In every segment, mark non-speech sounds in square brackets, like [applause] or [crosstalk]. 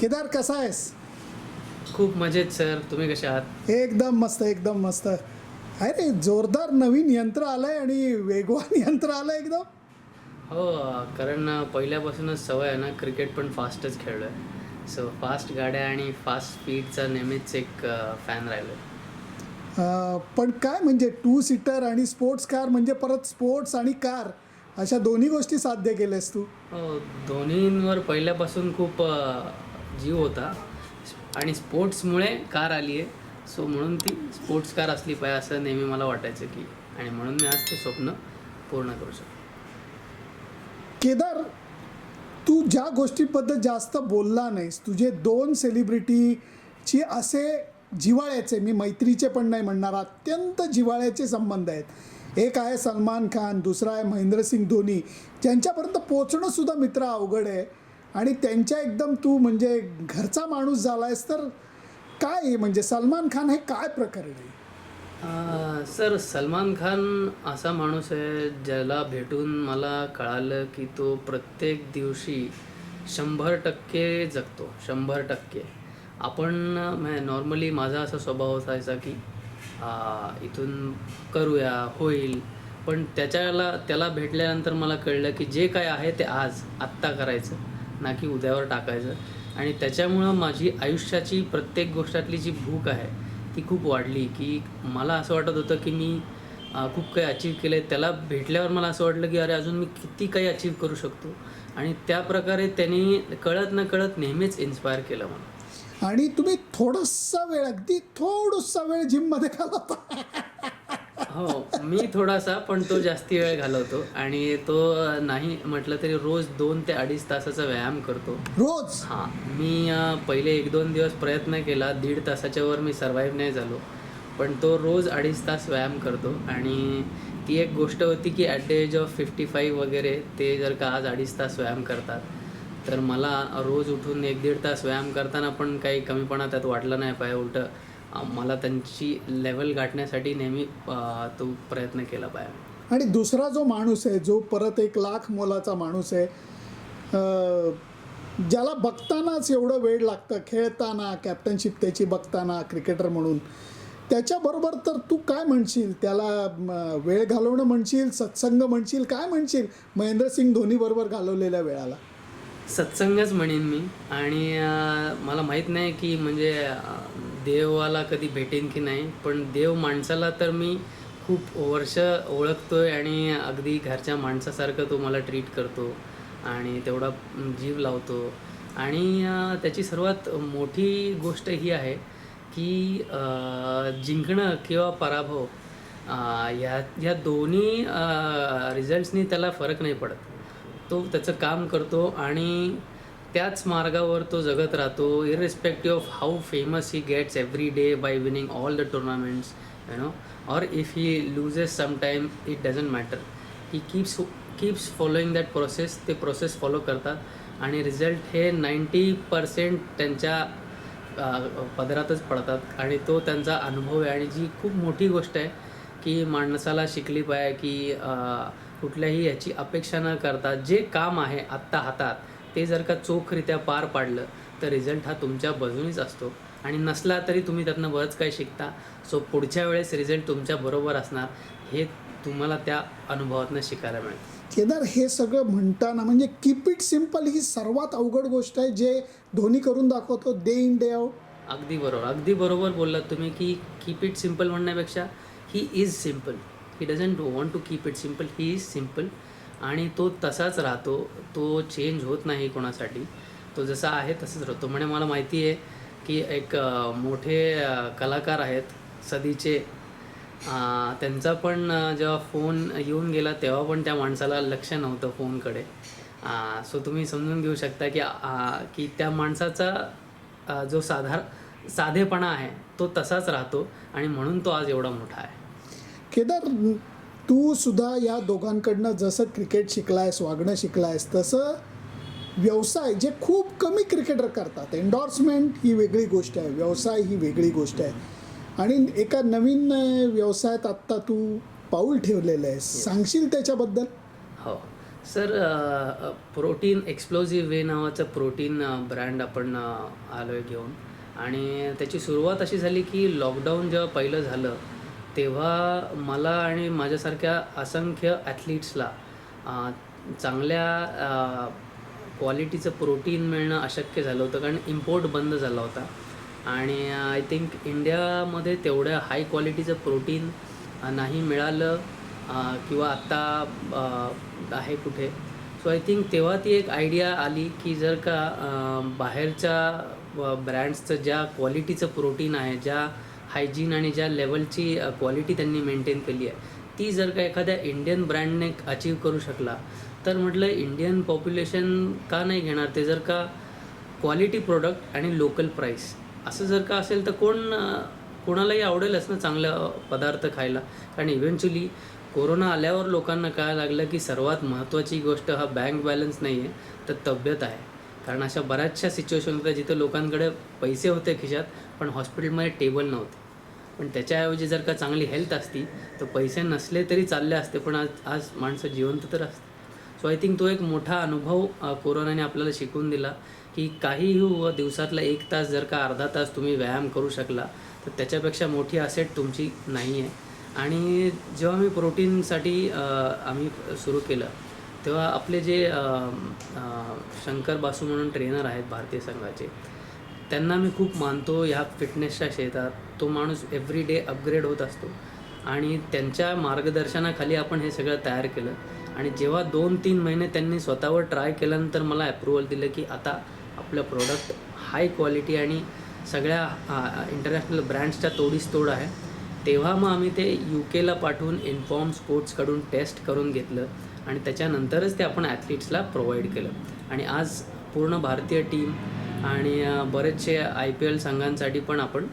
केदार कसा आहेस? खूप मजेत सर. तुम्ही कसे आहात? एकदम मस्त एकदम मस्त. अरे जोरदार नवीन यंत्र आलंय आणि वेगवान [laughs] यंत्र आलंय एकदम. हो कारण पहिल्यापासूनच सवय आहे ना क्रिकेट पण फास्टच खेळलो आहे सो फास्ट गाड्या आणि फास्ट स्पीडचा नेहमीच एक फॅन राहिलो पण काय म्हणजे टू सीटर आणि स्पोर्ट्स कार म्हणजे परत स्पोर्ट्स आणि कार अशा दोन्ही गोष्टी साध्य केल्यास तू? हो दोन्हींवर पहिल्यापासून खूप जीव होता. आणि स्पोर्ट्समुळे कार आली आहे सो म्हणून ती स्पोर्ट्स कार असली पाहिजे असं नेहमी मला वाटायचं की आणि म्हणून मी आज ते स्वप्न पूर्ण करू शकतो. केदार तू ज्या गोष्टीबद्दल जास्त बोलला नाहीस तुझे दोन सेलिब्रिटीची असे जिव्हाळ्याचे मी मैत्रीचे पण नाही म्हणणार अत्यंत जिव्हाळ्याचे संबंध आहेत. एक आहे सलमान खान दुसरा आहे महेंद्रसिंग धोनी. ज्यांच्यापर्यंत पोचणंसुद्धा मित्र अवघड आहे. आणि त्यांच्या एकदम तू म्हणजे घरचा माणूस झाला आहेस तर काय आहे? म्हणजे सलमान खान हे काय प्रकरण आहे? सर सलमान खान असा माणूस आहे ज्याला भेटून मला कळालं की तो प्रत्येक दिवशी शंभर टक्के जगतो शंभर टक्के. आपण नॉर्मली माझा असा स्वभाव असायचा की इथून करूया होईल. पण त्याच्याला त्याला भेटल्यानंतर मला कळलं की जे काय आहे ते आज आत्ता करायचं ना की उद्यावर टाकायचं. आणि त्याच्यामुळं माझी आयुष्याची प्रत्येक गोष्टातली जी भूक आहे ती खूप वाढली की मला असं वाटत होतं की मी खूप काही अचीव केलं आहे त्याला भेटल्यावर मला असं वाटलं की अरे अजून मी किती काही अचीव करू शकतो. आणि त्या प्रकारे त्यांनी कळत न कळत नेहमीच इन्स्पायर केलं मला. आणि तुम्ही थोडासा वेळ अगदी थोडासा वेळ जिममध्ये घालवता. [laughs] हो मी थोडासा पण तो जास्ती वेळ घालवतो. आणि तो नाही म्हटलं तरी रोज दोन ते अडीच तासाचा व्यायाम करतो. रोज? हां मी पहिले एक दोन दिवस प्रयत्न केला दीड तासाच्या वर मी सर्वाईव्ह नाही झालो. पण तो रोज अडीच तास व्यायाम करतो. आणि ती एक गोष्ट होती की at the age of fifty five वगैरे ते जर का आज अडीच तास व्यायाम करतात तर मला रोज उठून एक दीड तास व्यायाम करताना पण काही कमीपणा त्यात वाटला नाही पाहिजे. उलटं मला त्यांची लेवल गाठण्यासाठी नेहमी तो प्रयत्न केला पाहिजे आणि दुसरा जो माणूस आहे जो परत एक लाख मोलाचा माणूस आहे ज्याला बघतानाच एवढं वेळ लागतं खेळताना कॅप्टनशिप त्याची बघताना क्रिकेटर म्हणून. त्याच्याबरोबर तर तू काय म्हणशील? त्याला वेळ घालवणं म्हणशील? सत्संग म्हणशील? काय म्हणशील? महेंद्रसिंग धोनीबरोबर घालवलेल्या वेळाला. सत्संगच म्हणेन मी. आणि मला माहीत नाही की म्हणजे देवाला कधी भेटेन की नाही पण देव माणसाला तर मी खूप वर्ष ओळखतोय आणि अगदी घरच्या माणसासारखं तो मला ट्रीट करतो आणि तेवढा जीव लावतो. आणि त्याची सर्वात मोठी गोष्ट ही आहे की जिंकणं किंवा पराभव ह्या ह्या दोन्ही रिझल्ट्सनी त्याला फरक नाही पडत. तो त्याचं काम करतो आणि त्याच मार्गावर तो जगत राहतो irrespective of how famous he gets every day by winning all the tournaments you know or if he loses sometime it doesn't matter he keeps keeps following that process ते प्रोसेस फॉलो करतात आणि result हे ninety percent त्यांच्या पदरातच पडतात आणि तो त्यांचा अनुभव आहे आणि जी खूप मोठी गोष्ट आहे की माणसाला शिकली पाहिजे की कुठल्याही याची अपेक्षा न करता जे काम आहे आत्ता हातात ते जर का चोखरित्या पार पाडलं तर रिझल्ट हा तुमच्या बाजूनीच असतो. आणि नसला तरी तुम्ही त्यातनं बरंच काही शिकता. सो पुढच्या वेळेस रिझल्ट तुमच्या बरोबर असणार हे तुम्हाला त्या अनुभवातनं शिकायला मिळतं केदार हे सगळं म्हणताना म्हणजे कीप इट सिंपल ही सर्वात अवघड गोष्ट आहे जे धोनी करून दाखवतो डे इन डे आउट. अगदी बरोबर. अगदी बरोबर बोललात तुम्ही की कीप इट सिंपल म्हणण्यापेक्षा he is simple he doesn't want to keep it simple he is simple आणि तो तसाच राहतो. तो चेंज होत नाही कोणासाठी. तो जसा आहे तसंच राहतो. म्हणजे मला माहिती आहे की एक मोठे कलाकार आहेत सदीचे त्यांचा पण जेव्हा फोन येऊन गेला तेव्हा पण त्या माणसाला लक्ष नव्हतं फोनकडे सो तुम्ही समजून घेऊ शकता की की त्या माणसाचा जो साधार साधेपणा आहे तो तसाच राहतो आणि म्हणून तो आज एवढा मोठा आहे. केदार तू सुद्धा या दोघांकडनं जसं क्रिकेट शिकलायस वागणं शिकलायस तसं व्यवसाय जे खूप कमी क्रिकेटर करतात. एन्डॉर्समेंट ही वेगळी गोष्ट आहे. व्यवसाय ही वेगळी गोष्ट आहे. आणि एका नवीन व्यवसायात आत्ता तू पाऊल ठेवलेलं आहे सांगशील त्याच्याबद्दल? हो. सर प्रोटीन एक्सप्लोजिव्ह वे नावाचं प्रोटीन ब्रँड आपण आलो आहे घेऊन. आणि त्याची सुरुवात अशी झाली की लॉकडाऊन जेव्हा पहिलं झालं तेव्हा मला आणि माझ्यासारख्या असंख्य ॲथलीट्सला चांगल्या क्वालिटीचं प्रोटीन मिळणं अशक्य झालं होतं कारण इम्पोर्ट बंद झाला होता. आणि आय थिंक इंडियामध्ये तेवढ्या हाय क्वालिटीचं प्रोटीन नाही मिळालं किंवा आत्ता आहे कुठे. सो आय थिंक तेव्हा ती एक आयडिया आली की जर का बाहेरच्या ब्रँड्सचं ज्या क्वालिटीचं प्रोटीन आहे ज्या हायजीन आणि ज्या लेवलची क्वालिटी त्यांनी मेंटेन केली आहे ती जर का एखाद्या इंडियन ब्रँडने अचीव करू शकला तर म्हटलं इंडियन पॉप्युलेशन का नाही घेणार? ते जर का क्वालिटी प्रोडक्ट आणि लोकल प्राईस असं जर का असेल तर कोण कोणालाही आवडेलच ना चांगलं पदार्थ खायला. कारण इव्हेंच्युअली कोरोना आल्यावर लोकांना काय लागलं की सर्वात महत्त्वाची गोष्ट हा बँक बॅलन्स नाही आहे तर तब्येत आहे. कारण अशा बऱ्याचशा सिच्युएशन होत्या जिथे लोकांकडे पैसे होते खिशात पण हॉस्पिटलमध्ये टेबल नव्हते. पण त्याच्याऐवजी जर का चांगली हेल्थ असती तर पैसे नसले तरी चालले असते पण आज आज माणसं जिवंत तर असते सो आय थिंक तो एक मोठा अनुभव कोरोनाने आपल्याला शिकवून दिला की काहीही व दिवसातला एक तास जर का अर्धा तास तुम्ही व्यायाम करू शकला तर त्याच्यापेक्षा मोठी असेट तुमची नाही आहे आणि जेव्हा मी प्रोटीनसाठी आम्ही सुरू केलं तेव्हा आपले जे शंकर बासू म्हणून ट्रेनर आहेत भारतीय संघाचे त्यांना मी खूप मानतो ह्या फिटनेसच्या क्षेत्रात. तो माणूस एव्हरी डे अपग्रेड होत असतो. आणि त्यांच्या मार्गदर्शनाखाली आपण हे सगळं तयार केलं. आणि जेव्हा दोन तीन महिने त्यांनी स्वतःवर ट्राय केल्यानंतर मला अप्रुव्हल दिलं की आता आपलं प्रोडक्ट हाय क्वालिटी आणि सगळ्या इंटरनॅशनल ब्रँड्सच्या तोडीस तोड आहे. तेव्हा मग आम्ही ते यू केला पाठवून इन्फॉर्म स्पोर्ट्सकडून टेस्ट करून घेतलं. आणि त्याच्यानंतरच ते आपण ॲथलीट्सला प्रोव्हाइड केलं. आणि आज पूर्ण भारतीय टीम आणि बरेचसे आय पी एल संघांसाठी पण आपण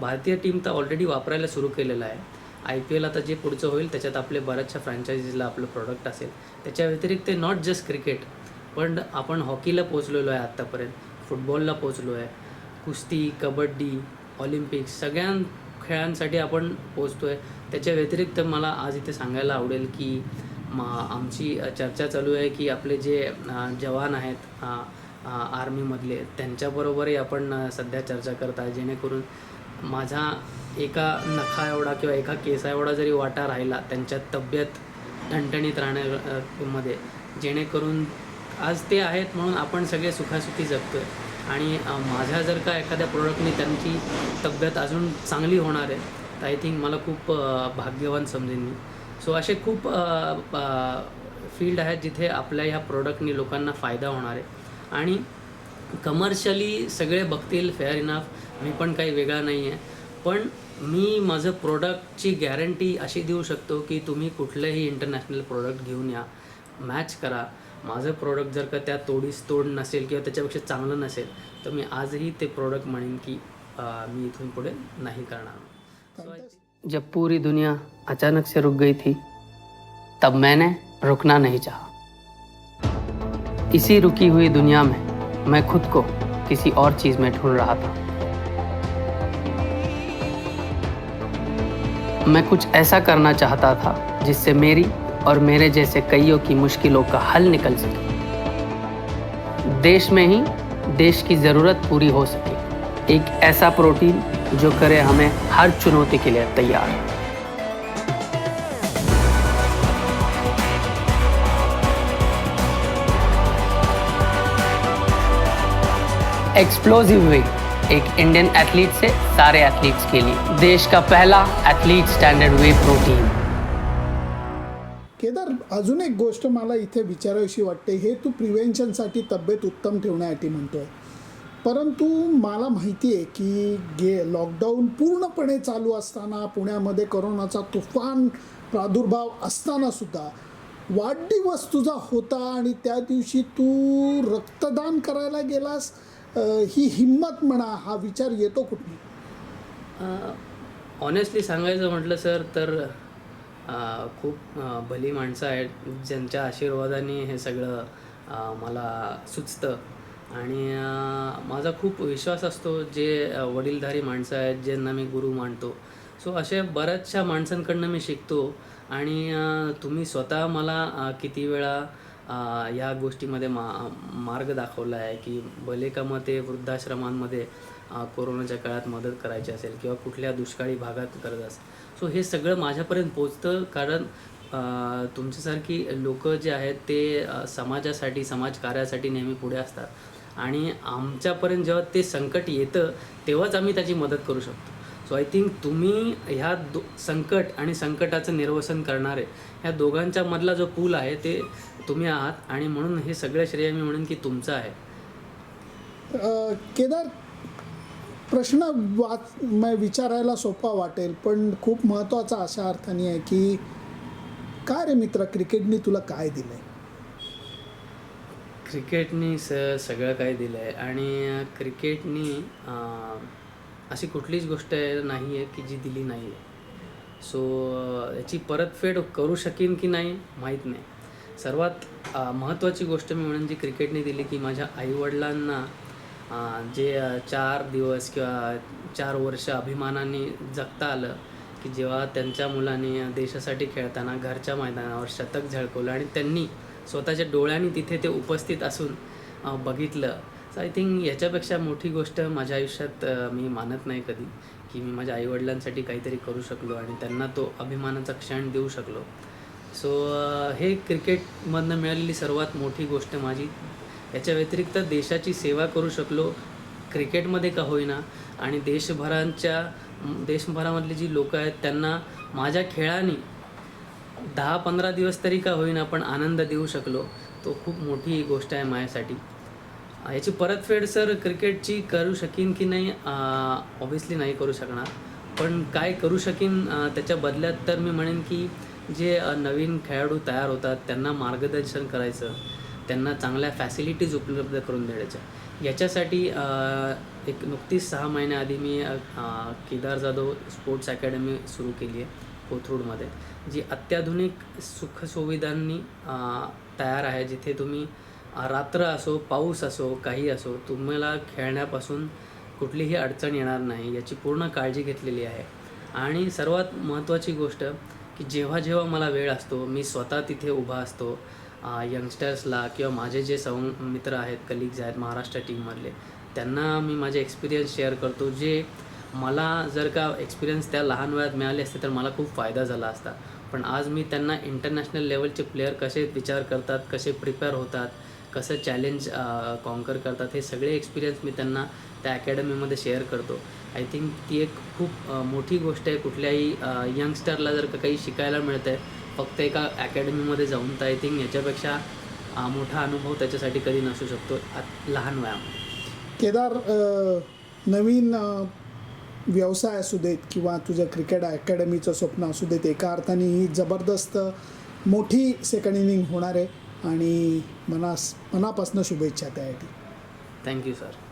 भारतीय टीम तर ऑलरेडी वापरायला सुरू केलेलं आहे. आय पी एल आता जे पुढचं होईल त्याच्यात आपले बऱ्याचशा फ्रँचायझीजला आपलं प्रोडक्ट असेल. त्याच्या व्यतिरिक्त नॉट जस्ट क्रिकेट पण आपण हॉकीला पोचलेलो आहे आत्तापर्यंत फुटबॉलला पोचलो आहे. कुस्ती कबड्डी ऑलिम्पिक्स सगळ्या खेळांसाठी आपण पोचतो आहे त्याच्या व्यतिरिक्त मला आज इथे सांगायला आवडेल की आमची चर्चा चालू आहे की आपले जे जवान आहेत आर्मीमधले त्यांच्याबरोबरही आपण सध्या चर्चा करत आहे. जेणेकरून माझा एका नखा एवढा किंवा एका केसा एवढा जरी वाटा राहिला त्यांच्या तब्येत ठणठणीत राहण्यामध्ये जेणेकरून आज ते आहेत म्हणून आपण सगळे सुखासुखी जगतोय. आणि माझ्या जर का एखाद्या प्रोडक्टने त्यांची तब्येत अजून चांगली होणार आहे तर आय थिंक मला खूप भाग्यवान समजेन मी. सो असे खूप फील्ड आहेत जिथे आपल्या ह्या प्रोडक्टनी लोकांना फायदा होणार आहे. आणि कमर्शियली सगळे बघतील फेअर इनफ मी पण काही वेगळा नाही आहे पण मी माझं प्रोडक्टची गॅरंटी अशी देऊ शकतो की तुम्ही कुठलंही इंटरनॅशनल प्रोडक्ट घेऊन या. मॅच करा. माझं प्रोडक्ट जर का त्या तोडीस तोड नसेल किंवा त्याच्यापेक्षा चांगलं नसेल तर मी आजही ते प्रोडक्ट म्हणेन की मी इथून पुढे नाही करणार. सो जब पूरी दुनिया अचानक से रुक गई थी, तब मैंने रुकना नहीं चाहा। इसी रुकी हुई दुनिया में मैं खुद को किसी और चीज़ में ढूंढ रहा था। मैं कुछ ऐसा करना चाहता था जिससे मेरी और मेरे जैसे कईयों की मुश्किलों का हल निकल सके। देश में ही देश की ज़रूरत पूरी हो सके। एक ऐसा प्रोटीन जो करे हमें हर चुनौती के लिए तैयार। एक्सप्लोजिव वे एक इंडियन एथलीट से सारे एथलीट्स के लिए देश का पहला athlete standard whey protein Kedar अजून एक गोष्ट मला इथे विचारावीशी वाटते हे तू प्रिव्हेन्शनसाठी तब्येत उत्तम ठेवण्यासाठी म्हणतोय. परंतु मला माहिती आहे की गे लॉकडाऊन पूर्णपणे चालू असताना पुण्यामध्ये करोनाचा तुफान प्रादुर्भाव असताना सुद्धा वाढदिवस तुझा होता आणि त्या दिवशी तू रक्तदान करायला गेलास ही हिंमत म्हणा हा विचार येतो कुठून? ऑनेस्टली सांगायचं म्हटलं सर तर खूप भली माणसं आहेत ज्यांच्या आशीर्वादाने हे सगळं मला सुचतं. आणि माझा खूप विश्वास असतो जे वडीलधारी माणसं आहेत ज्यांना मी गुरु मानतो. सो अशा बऱ्याचशा माणसांकडनं मी शिकतो आणि तुम्ही स्वतः मला किती वेळा या गोष्टीमध्ये मा मार्ग दाखवला आहे की भले का मग ते वृद्धाश्रमांमध्ये कोरोनाच्या काळात मदत करायची असेल किंवा कुठल्या दुष्काळी भागात करत असेल. सो हे सगळं माझ्यापर्यंत पोचतं कारण तुमच्यासारखी लोक जे आहेत ते समाजासाठी समाजकार्यासाठी नेहमी पुढे असतात. आणि आमच्यापर्यंत जेव्हा ते संकट येतं तेव्हाच आम्ही त्याची मदत करू शकतो. सो आय थिंक तुम्ही ह्या दो संकट आणि संकटाचं निर्वसन करणारे ह्या दोघांच्या मधला जो पूल आहे ते तुम्ही आहात आणि म्हणून हे सगळं श्रेय मी म्हणेन की तुमचं आहे. केदार प्रश्न वाच विचारायला सोपा वाटेल पण खूप महत्त्वाचा अशा अर्थाने आहे की काय रे मित्र क्रिकेटने तुला काय दिलंय? क्रिकेटनी सर सगळं काही दिलं आहे आणि क्रिकेटनी अशी कुठलीच गोष्ट नाही आहे की जी दिली नाही आहे सो याची परतफेड करू शकेन की नाही माहीत नाही. सर्वात महत्त्वाची गोष्ट मी म्हणून जी क्रिकेटने दिली की माझ्या आईवडिलांना जे चार दिवस किंवा चार वर्ष अभिमानाने जगता आलं की जेव्हा त्यांच्या मुलाने देशासाठी खेळताना घरच्या मैदानावर शतक झळकवलं आणि त्यांनी स्वतःच्या डोळ्यांनी तिथे ते उपस्थित असून बघितलं. सो आय थिंक याच्यापेक्षा मोठी गोष्ट माझ्या आयुष्यात मी मानत नाही कधी की मी माझ्या आईवडिलांसाठी काहीतरी करू शकलो आणि त्यांना तो अभिमानाचा क्षण देऊ शकलो. सो हे क्रिकेटमधनं मिळालेली सर्वात मोठी गोष्ट माझी याच्या व्यतिरिक्त देशाची सेवा करू शकलो क्रिकेटमध्ये का होईना आणि देशभरांच्या देशभरामधली जी लोकं आहेत त्यांना माझ्या खेळाने दहा पंधरा दिवस तरी का होईन आपण आनंद देऊ शकलो तो खूप मोठी गोष्ट आहे माझ्यासाठी. याची परतफेड सर क्रिकेटची करू शकीन की नाही ऑब्व्हियसली नाही करू शकणार. पण काय करू शकीन त्याच्या बदल्यात तर मी म्हणेन की जे नवीन खेळाडू तयार होतात त्यांना मार्गदर्शन करायचं त्यांना चांगल्या फॅसिलिटीज उपलब्ध करून द्यायच्या याच्यासाठी एक नुकतीच सहा महिन्याआधी मी केदार जाधव स्पोर्ट्स अकॅडमी सुरू केली आहे. कोथरूडमध्ये जी अत्याधुनिक सुखसुविधांनी तयार आहे जिथे तुम्ही रात्र असो पाऊस असो काही असो तुम्हाला खेळण्यापासून कुठलीही अडचण येणार नाही याची पूर्ण काळजी घेतलेली आहे. आणि सर्वात महत्त्वाची गोष्ट की जेव्हा जेव्हा मला वेळ असतो मी स्वतः तिथे उभा असतो यंगस्टर्सला किंवा माझे जे सौ मित्र आहेत कलिग्ज आहेत महाराष्ट्र टीममधले त्यांना मी माझे एक्सपिरियन्स शेअर करतो जे मला जर का एक्सपिरियन्स त्या लहान वयात मिळाले असते तर मला खूप फायदा झाला असता. पण आज मी त्यांना इंटरनॅशनल लेवलचे प्लेयर कसे विचार करतात कसे प्रिपेअर होतात कसं चॅलेंज कॉन्कर करतात हे सगळे एक्सपिरियन्स मी त्यांना त्या अकॅडमीमध्ये शेअर करतो. आय थिंक ती एक खूप मोठी गोष्ट आहे. कुठल्याही यंगस्टरला जर का काही शिकायला मिळतं आहे फक्त एका अकॅडमीमध्ये जाऊन तर आय थिंक याच्यापेक्षा मोठा अनुभव त्याच्यासाठी कधी नसू शकतो लहान वयामध्ये. केदार नवीन व्यवसाय असू देत किंवा तुझं क्रिकेट अकॅडमीचं स्वप्न असू देत एका अर्थाने ही जबरदस्त मोठी सेकंड इनिंग होणार आहे आणि मनास मनापासून शुभेच्छा त्यासाठी थँक्यू सर